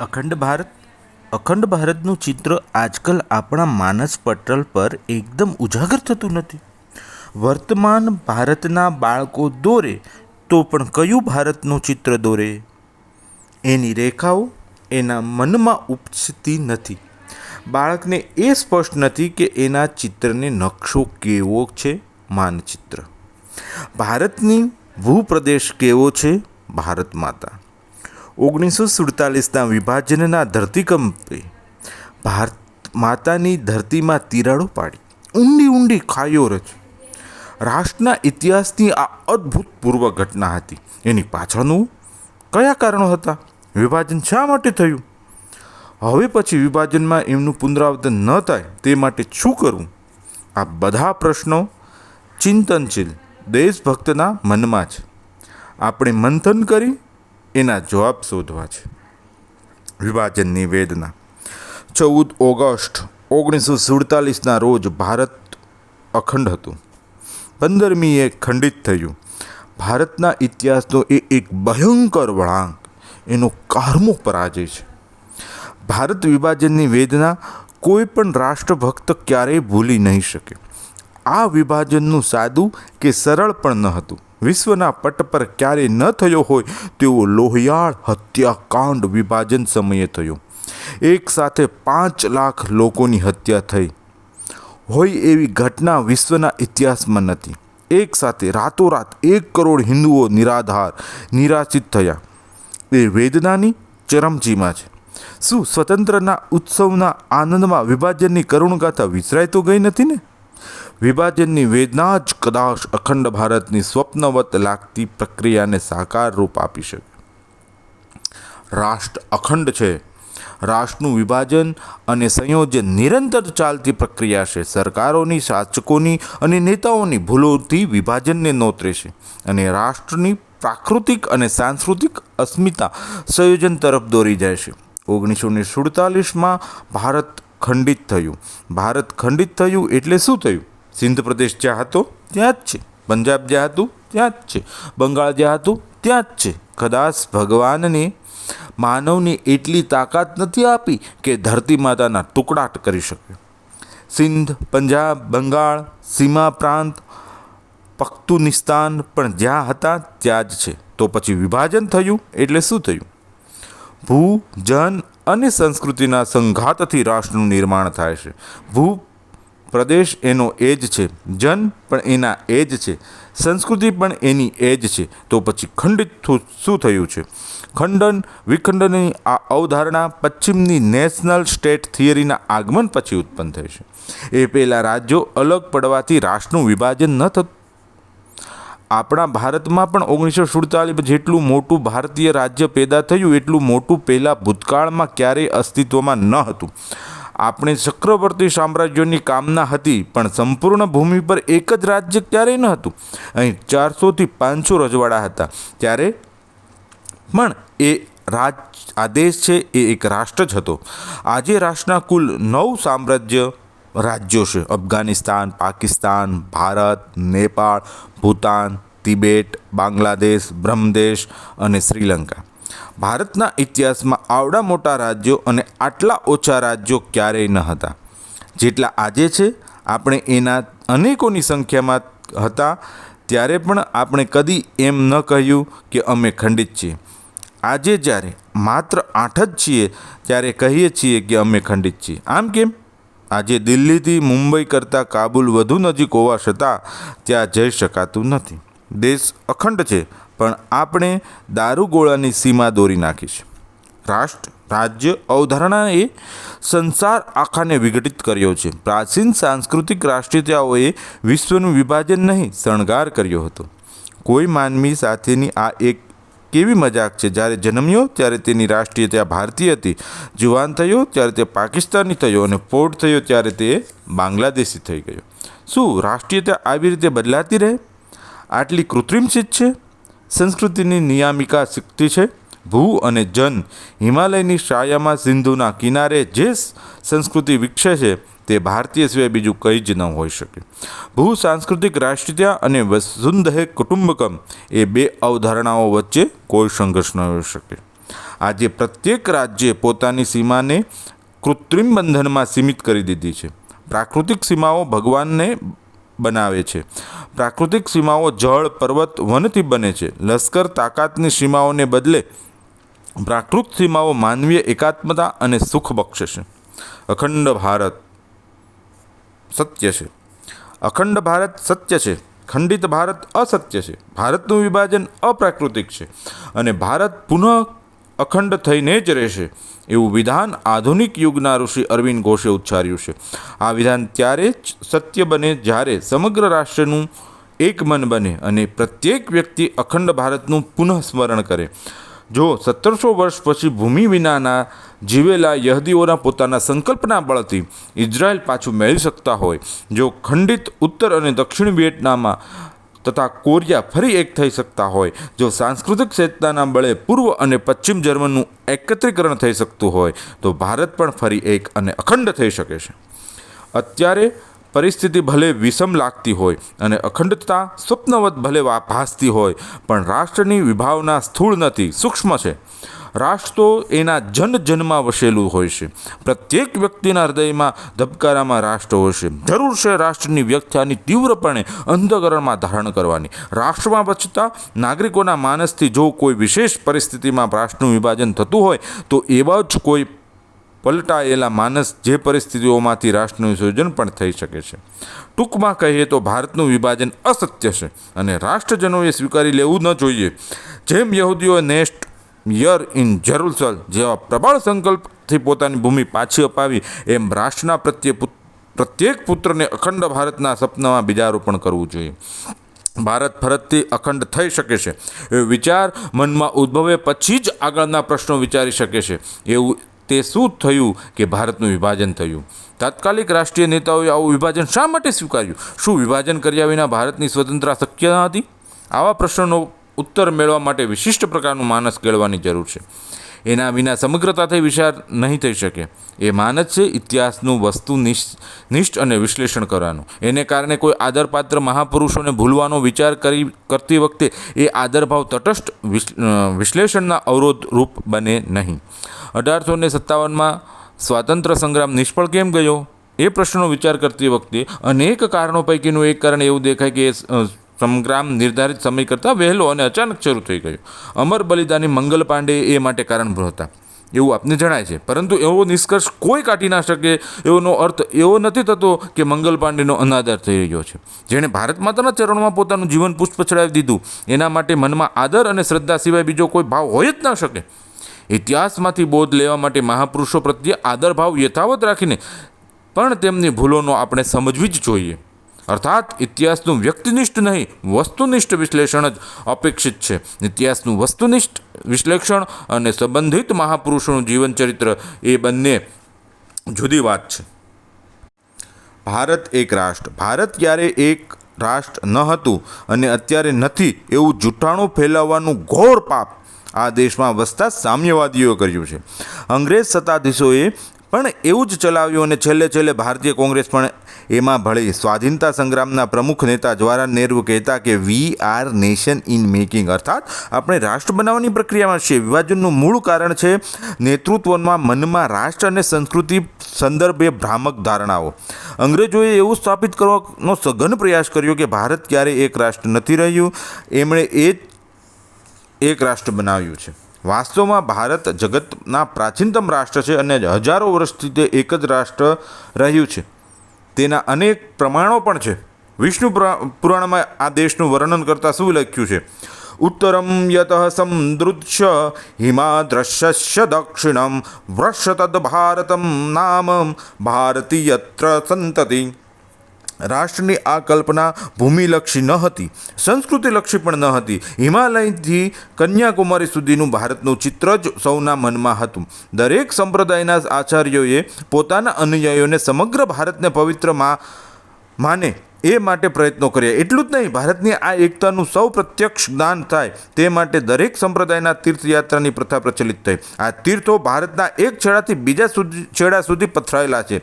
અખંડ ભારત? અખંડ ભારતનું ચિત્ર આજકાલ આપણા માનસ પટલ પર એકદમ ઉજાગર થતું નથી. વર્તમાન ભારતના બાળકો દોરે તો પણ કયું ભારતનું ચિત્ર દોરે? એની રેખાઓ એના મનમાં ઉપજતી નથી. બાળકને એ સ્પષ્ટ નથી કે એના ચિત્રને નકશો કેવો છે માનચિત્ર. ભારતની ભૂપ્રદેશ કેવો છે? ભારત માતા. ઓગણીસો સુડતાલીસના વિભાજનના ધરતીકંપે ભારત માતાની ધરતીમાં તિરાડો પાડી. ઊંડી ઊંડી ખાઈઓ રચી. રાષ્ટ્રના ઇતિહાસની આ અદ્ભુતપૂર્વ ઘટના હતી. એની પાછળનું કયા કારણો હતા? વિભાજન શા માટે થયું? હવે પછી વિભાજનમાં એમનું પુનરાવર્તન ન થાય તે માટે શું કરવું? આ બધા પ્રશ્નો ચિંતનશીલ દેશભક્તના મનમાં છે. આપણે મંથન કરી એના જવાબ શોધવા છે. વિભાજનની વેદના. ચૌદ ઓગસ્ટ ઓગણીસો સુડતાલીસના રોજ ભારત અખંડ હતું. પંદરમી એ ખંડિત થયું. ભારતના ઇતિહાસનો એ એક ભયંકર વળાંક, એનો કારમો પરાજય છે. ભારત વિભાજનની વેદના કોઈ પણ રાષ્ટ્રભક્ત ક્યારેય ભૂલી નહીં શકે. આ વિભાજનનું સાદું કે સરળ પણ ન હતું. વિશ્વના પટ પર ક્યારેય ન થયો હોય તેવો લોહિયાળ હત્યાકાંડ વિભાજન સમયે થયો. એક સાથે પાંચ લાખ લોકોની હત્યા થઈ. હોય એવી ઘટના વિશ્વના ઇતિહાસમાં નથી. એક સાથે રાતોરાત એક કરોડ હિન્દુઓ નિરાધાર, નિરાશિત થયા. એ વેદનાની ચરમચીમાં છે. શું સ્વતંત્રના ઉત્સવના આનંદમાં વિભાજનની કરુણગાથા વિસરાય તો ગઈ નથી ને? વિભાજનની વેદના જ કદાચ અખંડ ભારતની સ્વપ્નવત લાગતી પ્રક્રિયાને સાકાર રૂપ આપી શકે. રાષ્ટ્ર અખંડ છે. રાષ્ટ્રનું વિભાજન અને સંયોજન નિરંતર ચાલતી પ્રક્રિયા છે. સરકારોની, શાસકોની અને નેતાઓની ભૂલોથી વિભાજનને નોતરે છે અને રાષ્ટ્રની પ્રાકૃતિક અને સાંસ્કૃતિક અસ્મિતા સંયોજન તરફ દોરી જાય છે. ઓગણીસો ને સુડતાલીસમાં ભારત ખંડિત થયું. ભારત ખંડિત થયું એટલે શું થયું? સિંધ પ્રદેશ જ્યાં હતો ત્યાં જ છે. પંજાબ જ્યાં હતું ત્યાં જ છે. બંગાળ જ્યાં હતું ત્યાં જ છે. કદાચ ભગવાનને માનવને એટલી તાકાત નથી આપી કે ધરતી માતાના ટુકડાટ કરી શકે. સિંધ પંજાબ બંગાળ સીમા પ્રાંત પખ્તુનિસ્તાન પણ જ્યાં હતા ત્યાં જ છે. તો પછી વિભાજન થયું એટલે શું થયું? ભૂ જન અને સંસ્કૃતિના સંઘાતથી રાષ્ટ્રનું નિર્માણ થાય છે. ભૂ પ્રદેશ એનો એ જ છે. જન પણ એના એ જ છે. સંસ્કૃતિ પણ એની એ જ છે. તો પછી ખંડિત શું થયું છે? ખંડન, વિખંડનની આ અવધારણા પશ્ચિમની નેશનલ સ્ટેટ થિયરીના આગમન પછી ઉત્પન્ન થઈ છે. એ પહેલાં રાજ્યો અલગ પડવાથી રાષ્ટ્રનું વિભાજન ન થતું. આપણા ભારતમાં પણ ઓગણીસો સુડતાલીસ જેટલું મોટું ભારતીય રાજ્ય પેદા થયું, એટલું મોટું પહેલાં ભૂતકાળમાં ક્યારેય અસ્તિત્વમાં ન હતું. આપણે ચક્રવર્તી સામ્રાજ્યોની કામના હતી, પણ સંપૂર્ણ ભૂમિ પર એક જ રાજ્ય ક્યારેય ન હતું. અહીં ચારસોથી પાંચસો રજવાડા હતા. ત્યારે પણ એ રાજ આદેશ છે એ એક રાષ્ટ્ર જ હતો. આજે રાષ્ટ્રના કુલ નવ સામ્રાજ્ય રાજ્યો છે. અફઘાનિસ્તાન, પાકિસ્તાન, ભારત, નેપાળ, ભૂતાન, તિબેટ, બાંગ્લાદેશ, બ્રહ્મદેશ અને શ્રીલંકા. ભારતના ઇતિહાસમાં આવડા મોટા રાજ્યો અને આટલા ઓછા રાજ્યો ક્યારેય ન હતા. જેટલા આજે છે, આપણે એના અનેકોની સંખ્યામાં હતા, ત્યારે પણ આપણે કદી એમ ન કહ્યું કે અમે ખંડિત છીએ. આજે જ્યારે માત્ર આઠ જ છીએ, ત્યારે કહીએ છીએ કે અમે ખંડિત છીએ. આમ કેમ? આજે દિલ્હીથી મુંબઈ કરતાં કાબુલ વધુ નજીક હોવા છતાં ત્યાં જઈ શકાતું નથી. દેશ અખંડ છે પણ આપણે દારૂગોળાની સીમા દોરી નાખીશ. રાષ્ટ્ર, રાજ્ય, અવધારણાએ સંસાર આખાને વિઘટિત કર્યો છે. પ્રાચીન સાંસ્કૃતિક રાષ્ટ્રીયતાઓએ વિશ્વનું વિભાજન નહીં, શણગાર કર્યો હતો. કોઈ માનવી સાથેની આ એક કેવી મજાક છે? જ્યારે જન્મ્યો, ત્યારે તેની રાષ્ટ્રીયતા ભારતીય હતી. જુવાન થયો, ત્યારે તે પાકિસ્તાની થયો અને પોટ થયો, ત્યારે તે બાંગ્લાદેશી થઈ ગયો. શું રાષ્ટ્રીયતા આવી રીતે બદલાતી રહે? આટલી કૃત્રિમ સિદ્ધ છે? સંસ્કૃતિની નિયામિકા શક્તિ છે. ભૂ અને જન હિમાલયની શાયામાં સિંધુના કિનારે જે સંસ્કૃતિ વિકસે છે, તે ભારતીય સિવાય બીજું કંઈ જ ન હોઈ શકે. ભૂ સાંસ્કૃતિક રાષ્ટ્રીયતા અને વસુંધહે કુટુંબકમ એ બે અવધારણાઓ વચ્ચે કોઈ સંઘર્ષ ન હોઈ શકે. આજે પ્રત્યેક રાજ્યે પોતાની સીમાને કૃત્રિમ બંધનમાં સીમિત કરી દીધી છે. પ્રાકૃતિક સીમાઓ ભગવાનને બનાવે છે. પ્રાકૃતિક સીમાઓ જળ, પર્વત, વનથી બને છે. લશ્કર તાકાતની સીમાઓને બદલે પ્રાકૃત સીમાઓ માનવીય એકાત્મતા અને સુખ બક્ષે છે. અખંડ ભારત સત્ય છે. અખંડ ભારત સત્ય છે. ખંડિત ભારત અસત્ય છે. ભારતનું વિભાજન અપ્રાકૃતિક છે. અને ભારત પુનઃ અખંડ થઈને જ રહેશે. એવું વિધાન આધુનિક યુગના ઋષિ અરવિંદ ઘોષે ઉચ્ચાર્યું છે. આ વિધાન ત્યારે જ સત્ય બને જ્યારે સમગ્ર રાષ્ટ્રનું એક મન બને અને પ્રત્યેક વ્યક્તિ અખંડ ભારતનું પુનઃ સ્મરણ કરે. જો સત્તરસો વર્ષ પછી ભૂમિ વિનાના જીવેલા યહદીઓના પોતાના સંકલ્પના બળથી ઇઝરાયલ પાછું મેળવી શકતા હોય, જો ખંડિત ઉત્તર અને દક્ષિણ વિયેટનામમાં તથા કોરિયા ફરી એક થઈ શકતા હોય. જો સાંસ્કૃતિક ચેતનાના બળે પૂર્વ અને પશ્ચિમ જર્મનનું એકત્રીકરણ થઈ શકતું હોય, તો ભારત પણ ફરી એક અને અખંડ થઈ શકે છે. અત્યારે પરિસ્થિતિ ભલે વિષમ લાગતી હોય અને અખંડતા સ્વપ્નવત ભલે ભાસતી હોય, પણ રાષ્ટ્રની વિભાવના સ્થૂળ નથી, સૂક્ષ્મ છે. રાષ્ટ્ર તો એના જન જનમાં વસેલું હોય છે. પ્રત્યેક વ્યક્તિના હૃદયમાં ધબકારામાં રાષ્ટ્ર હોય છે. જરૂર છે રાષ્ટ્રની વ્યાખ્યાની તીવ્રપણે અંધકરણમાં ધારણ કરવાની. રાષ્ટ્રમાં બચતા નાગરિકોના માનસથી જો કોઈ વિશેષ પરિસ્થિતિમાં રાષ્ટ્રનું વિભાજન થતું હોય, તો એવા જ કોઈ પલટાયેલા માનસ જે પરિસ્થિતિઓમાંથી રાષ્ટ્રનું સર્જન પણ થઈ શકે છે. ટૂંકમાં કહીએ તો ભારતનું વિભાજન અસત્ય છે અને રાષ્ટ્રજનોએ સ્વીકારી લેવું ન જોઈએ. જેમ યહૂદીઓ નેસ્ટ યર ઇન જેરુસલ જેવા પ્રબળ સંકલ્પથી પોતાની ભૂમિ પાછી અપાવી, એમ રાષ્ટ્રના પ્રત્યે પ્રત્યેક પુત્રને અખંડ ભારતના સપનામાં બીજારોપણ કરવું જોઈએ. ભારત ફરતથી અખંડ થઈ શકે છે. એ વિચાર મનમાં ઉદ્ભવે પછી જ આગળના પ્રશ્નો વિચારી શકે છે. એવું તે શું થયું કે ભારતનું વિભાજન થયું? તાત્કાલિક રાષ્ટ્રીય નેતાઓએ આવું વિભાજન શા માટે સ્વીકાર્યું? શું વિભાજન કર્યા વિના ભારતની સ્વતંત્રતા શક્ય ન હતી? આવા પ્રશ્નોનો ઉત્તર મેળવવા માટે વિશિષ્ટ પ્રકારનું માનસ કેળવાની જરૂર છે. એના વિના સમગ્રતાથી વિચાર નહીં થઈ શકે. એ માનસ છે, ઇતિહાસનું વસ્તુ નિષ્ઠ અને વિશ્લેષણ કરવાનું. એને કારણે કોઈ આદરપાત્ર મહાપુરુષોને ભૂલવાનો વિચાર કરી, કરતી વખતે એ આદરભાવ તટસ્થ વિશ્લેષણના અવરોધ રૂપ બને નહીં. અઢારસો ને સત્તાવનમાં સ્વાતંત્ર્ય સંગ્રામ નિષ્ફળ કેમ ગયો? એ પ્રશ્નનો વિચાર કરતી વખતે અનેક કારણો પૈકીનું એક કારણ એવું દેખાય કે સંગ્રામ નિર્ધારિત સમય કરતાં વહેલો અને અચાનક શરૂ થઈ ગયો. અમર બલિદાની મંગલ પાંડે એ માટે કારણભૂત હતા. એવું આપને જણાય છે. પરંતુ એવો નિષ્કર્ષ કોઈ કાઢી ના શકે એવોનો અર્થ એવો નથી થતો કે મંગલ પાંડેનો અનાદર થઈ રહ્યો છે. જેણે ભારત માતાના ચરણોમાં પોતાનું જીવન પુષ્પ ચડાવી દીધું. એના માટે મનમાં આદર અને શ્રદ્ધા સિવાય બીજો કોઈ ભાવ હોય જ ના શકે. ઇતિહાસમાંથી બોધ લેવા માટે મહાપુરુષો પ્રત્યે આદરભાવ યથાવત રાખીને પણ તેમની ભૂલોનો આપણે સમજવી જ જોઈએ. અર્થાત ઇતિહાસનું વ્યક્તિનિષ્ઠ નહીં, વસ્તુનિષ્ઠ વિશ્લેષણ જ અપેક્ષિત છે. ઇતિહાસનું વસ્તુનિષ્ઠ વિશ્લેષણ અને સંબંધિત મહાપુરુષોનું જીવનચરિત્ર એ બંને જુદી વાત છે. ભારત એક રાષ્ટ્ર. ભારત ક્યારે એક રાષ્ટ્ર ન હતું અને અત્યારે નથી એવું જૂઠાણું ફેલાવવાનું ઘોર પાપ આ દેશમાં વસતા સામ્યવાદીઓએ કર્યું છે. અંગ્રેજ સત્તાધીશોએ પણ એવું જ ચલાવ્યું અને છેલ્લે છેલ્લે ભારતીય કોંગ્રેસ પણ એમાં ભળી સ્વાધીનતા સંગ્રામના પ્રમુખ નેતા જવાહરલાલ નહેરુ કહેતા કે we are nation in making અર્થાત આપણે રાષ્ટ્ર બનાવવાની પ્રક્રિયામાં છીએ. વિભાજનનું મૂળ કારણ છે નેતૃત્વમાં મનમાં રાષ્ટ્ર અને સંસ્કૃતિ સંદર્ભે ભ્રામક ધારણાઓ. અંગ્રેજોએ એવું સ્થાપિત કરવાનો સઘન પ્રયાસ કર્યો કે ભારત ક્યારેય એક રાષ્ટ્ર નથી રહ્યું. એમણે એ એક રાષ્ટ્ર બનાવ્યું છે. વાસ્તવમાં ભારત જગતના પ્રાચીનતમ રાષ્ટ્ર છે અને હજારો વર્ષથી તે એક જ રાષ્ટ્ર રહ્યું છે. તેના અનેક પ્રમાણો પણ છે. વિષ્ણુ પુરાણમાં આ દેશનું વર્ણન કરતાં શું લખ્યું છે? ઉત્તરમ યત સમદૃશ્ય હિમાદ્રશ્ય દક્ષિણમ વૃષ તદ ભારતમ નામ ભારતીયત્ર સંતતિ. રાષ્ટ્રની આ કલ્પના ભૂમિલક્ષી ન હતી, સંસ્કૃતિલક્ષી પણ ન હતી. હિમાલયથી કન્યાકુમારી સુધીનું ભારતનું ચિત્ર જ સૌના મનમાં હતું. દરેક સંપ્રદાયના આચાર્યોએ પોતાના અનુયાયીઓને સમગ્ર ભારતને પવિત્રમાં માને. એ માટે પ્રયત્નો કર્યા. એટલું જ નહીં, ભારતની આ એકતાનું સૌ પ્રત્યક્ષ જ્ઞાન થાય તે માટે દરેક સંપ્રદાયના તીર્થયાત્રાની પ્રથા પ્રચલિત થઈ. આ તીર્થો ભારતના એક છેડાથી બીજા છેડા સુધી પથરાયેલા છે.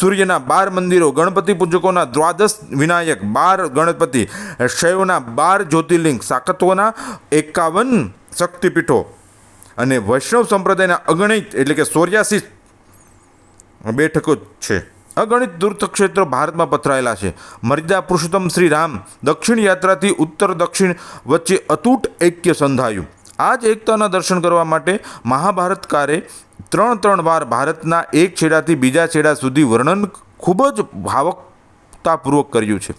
સૂર્યના બાર મંદિરો, ગણપતિ પૂજકોના દ્વાદશ વિનાયક, બાર ગણપતિ, શૈવના બાર જ્યોતિર્લિંગ, સાકત્વના એકાવન શક્તિપીઠો અને વૈષ્ણવ સંપ્રદાયના અગણિત એટલે કે સોર્યાસી બેઠકો છે. અગણિત તીર્થક્ષેત્ર ભારતમાં પથરાયેલા છે. મર્યાદા પુરુષોત્તમ શ્રી રામ દક્ષિણ યાત્રાથી ઉત્તર દક્ષિણ વચ્ચે અતૂટ ઐક્ય સંધાયું. આ જ એકતાના દર્શન કરવા માટે મહાભારતકારે ત્રણ ત્રણ વાર ભારતના એક છેડાથી બીજા છેડા સુધી વર્ણન ખૂબ જ ભાવકતાપૂર્વક કર્યું છે.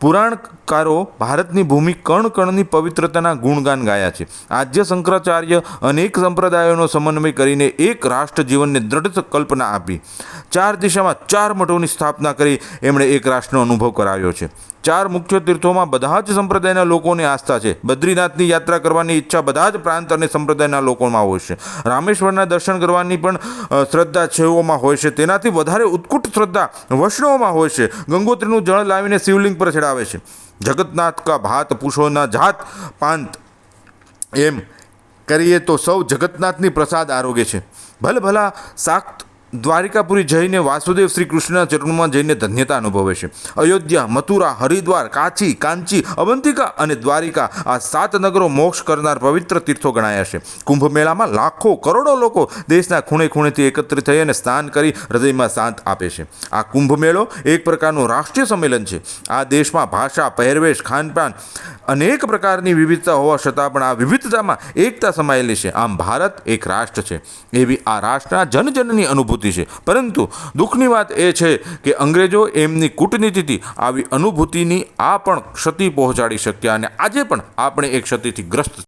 પુરાણકારો ભારતની ભૂમિ કણ કણની પવિત્રતાના ગુણગાન ગાયા છે. આદ્ય શંકરાચાર્ય અનેક સંપ્રદાયોનો સમન્વય કરીને એક રાષ્ટ્ર જીવનને દ્રઢ કલ્પના આપી. ચાર દિશામાં ચાર મઠોની સ્થાપના કરી એમણે એક રાષ્ટ્રનો અનુભવ કરાવ્યો છે. ચાર મુખ્ય તીર્થોમાં બધા જ સંપ્રદાયના લોકોની આસ્થા છે. બદ્રીનાથની યાત્રા કરવાની ઈચ્છા બધા જ પ્રાંત અને સંપ્રદાયના લોકોમાં હોય છે. રામેશ્વરના દર્શન કરવાની પણ શ્રદ્ધા છેવોમાં હોય છે. તેનાથી વધારે ઉત્કુટ શ્રદ્ધા વૈષ્ણવમાં હોય છે. ગંગોત્રીનું જળ લાવીને શિવલિંગ પર ચડાવે છે. જગતનાથ કા ભાત પુષોના જાત પાંત. એમ કરીએ તો સૌ જગતનાથની પ્રસાદ આરોગ્ય છે. ભલે ભલા શાક્ત દ્વારિકાપુરી જઈને વાસુદેવ શ્રી કૃષ્ણના ચરણમાં જઈને ધન્યતા અનુભવે છે. અયોધ્યા, મથુરા, હરિદ્વાર, કાંચી કાંચી, અવંતિકા અને દ્વારિકા આ સાત નગરો મોક્ષ કરનાર પવિત્ર તીર્થો ગણાયા છે. કુંભ મેળામાં લાખો, કરોડો લોકો દેશના ખૂણે ખૂણેથી એકત્રિત થઈ અને સ્નાન કરી હૃદયમાં શાંત આપે છે. આ કુંભ મેળો એક પ્રકારનું રાષ્ટ્રીય સંમેલન છે. આ દેશમાં ભાષા, પહેરવેશ, ખાનપાન અનેક પ્રકારની વિવિધતા હોવા છતાં પણ આ વિવિધતામાં એકતા સમાયેલી છે. આમ ભારત એક રાષ્ટ્ર છે. એવી આ રાષ્ટ્રના જનજનની અનુભૂતિ છે. પરંતુ દુઃખની વાત એ છે કે અંગ્રેજો એમની કૂટનીતિથી આવી અનુભૂતિની આ પણ ક્ષતિ પહોંચાડી શક્યા અને આજે પણ આપણે એ ક્ષતિથી ગ્રસ્ત